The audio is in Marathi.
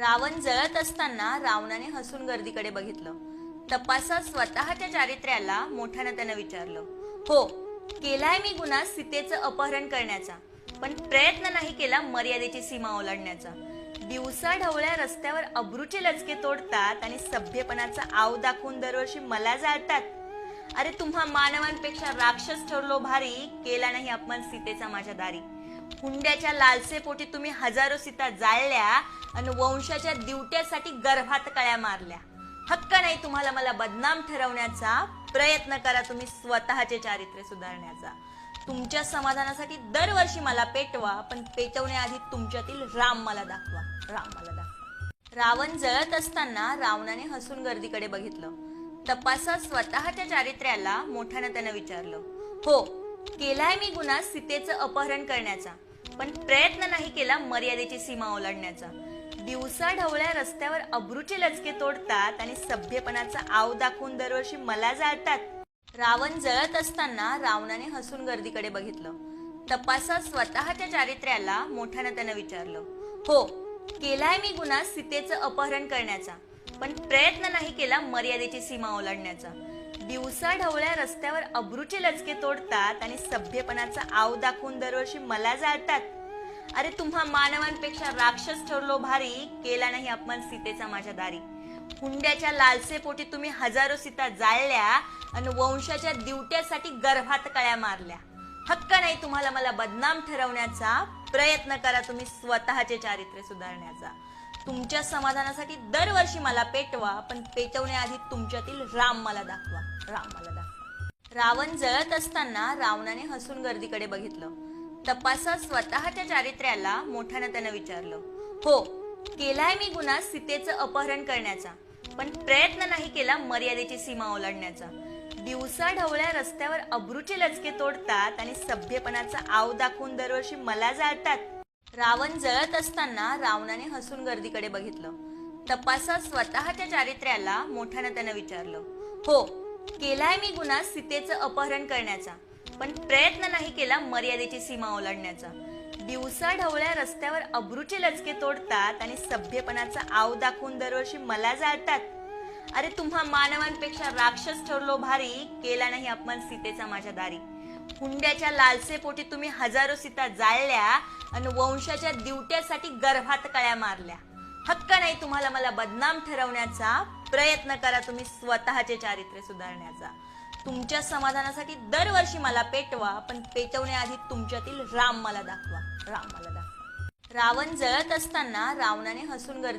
रावण जळत असताना रावणाने हसून गर्दीकडे बघितलं. तपासा स्वतःच्या चारित्र्याला मोठ्यानं त्यानं विचारलं हो केलाय मी गुन्हा सीतेचं अपहरण करण्याचा पण प्रयत्न नाही केला मर्यादेची सीमा ओलांडण्याचा. दिवसा ढवळ्या रस्त्यावर अब्रूचे लचके तोडतात आणि सभ्यपणाचा आव दाखवून दरवर्षी मला जाळतात. अरे तुम्हा मानवांपेक्षा राक्षस ठरलो भारी केला नाही अपमान सीतेचा माझ्या दारी. हुंड्याच्या लालसेपोटी तुम्ही हजारो सीता जाळल्या आणि वंशाच्या दिवट्यासाठी गर्भात कळ्या मारल्या. हक्क नाही तुम्हाला मला बदनाम ठरवण्याचा. प्रयत्न करा तुम्ही स्वतःचे चारित्र्य सुधारण्याचा. तुमच्या समाधानासाठी दरवर्षी मला पेटवा पण पेटवण्याआधी तुमच्यातील राम मला दाखवा. राम मला दाखवा. रावण जळत असताना रावणाने हसून गर्दीकडे बघितलं. तपासा स्वतःच्या चारित्र्याला मोठ्यानं त्यानं विचारलं हो केलाय मी गुन्हा सीतेचं अपहरण करण्याचा. पण प्रयत्न नाही केला मर्यादेची सीमा ओलांडण्याचा. दिवसा ढवळ्या रस्त्यावर अब्रूचे लचके तोडतात आणि सभ्यपणाचा आव दाखवून दरवर्षी मला जाळतात. रावण जळत असताना रावणाने हसून गर्दीकडे बघितलं. तपासात स्वतःच्या चारित्र्याला मोठ्यानं त्यानं विचारलं. हो केलाय मी गुन्हा सीतेचं अपहरण करण्याचा पण प्रयत्न नाही केला मर्यादेची सीमा ओलांडण्याचा. दिवसा ढवळ्या रस्त्यावर अब्रूचे लचके तोडतात आणि सभ्यपणाचा आव दाखवून दरवर्षी मला जाळतात. अरे तुम्हा मानवांपेक्षा राक्षस ठरलो भारी केला नाही अपमान सीतेचा माझ्या दारी. हुंड्याच्या लालसेपोटी तुम्ही हजारो सीता जाळल्या आणि वंशाच्या दिवट्यासाठी गर्भात कळ्या मारल्या. हक्क नाही तुम्हाला मला बदनाम ठरवण्याचा प्रयत्न करा तुम्ही स्वतःचे चारित्र्य सुधारण्याचा. तुमच्या समाधानासाठी दरवर्षी मला पेटवा पण पेटवण्याआधी तुमच्यातील राम मला दाखवा. राम मला दाखवा. रावण जळत असताना रावणाने हसून गर्दीकडे बघितलं. तपासा स्वतःच्या चारित्र्याला मोठ्यानं त्यानं विचारलं हो केलाय मी गुन्हा सीतेचं अपहरण करण्याचा पण प्रयत्न नाही केला मर्यादेची सीमा ओलांडण्याचा. दिवसा ढवळ्या रस्त्यावर अब्रूचे लचके तोडतात आणि सभ्यपणाचा आव दाखवून दरवर्षी मला जाळतात. रावण जळत असताना रावणाने हसून गर्दीकडे बघितलं. तपासा स्वतःच्या चारित्र्याला मोठ्यानं त्यानं विचारलं हो केलाय मी गुन्हा सीतेचं अपहरण करण्याचा पण प्रयत्न नाही केला मर्यादेची सीमा ओलांडण्याचा. दिवसा ढवळ्या रस्त्यावर अब्रूचे लचके तोडतात आणि सभ्यपणाचा आव दाखवून दरवर्षी मला जाळतात. अरे तुम्हा मानवांपेक्षा राक्षस ठरलो भारी केला नाही अपमान सीतेचा माझ्या दारी. हुंड्याच्या लालसेपोटी तुम्ही हजारो सीता जाळल्या आणि वंशाच्या दिवट्यासाठी गर्भात कळ्या मारल्या. हक्क नाही तुम्हाला मला बदनाम ठरवण्याचा. प्रयत्न करा तुम्ही स्वतःचे चारित्र्य सुधारण्याचा. तुमच्या समाधानासाठी दरवर्षी मला पेटवा पण पेटवण्याआधी तुमच्यातील राम मला दाखवा. राम मला दाखवा. रावण जळत असताना रावणाने हसून गर्दी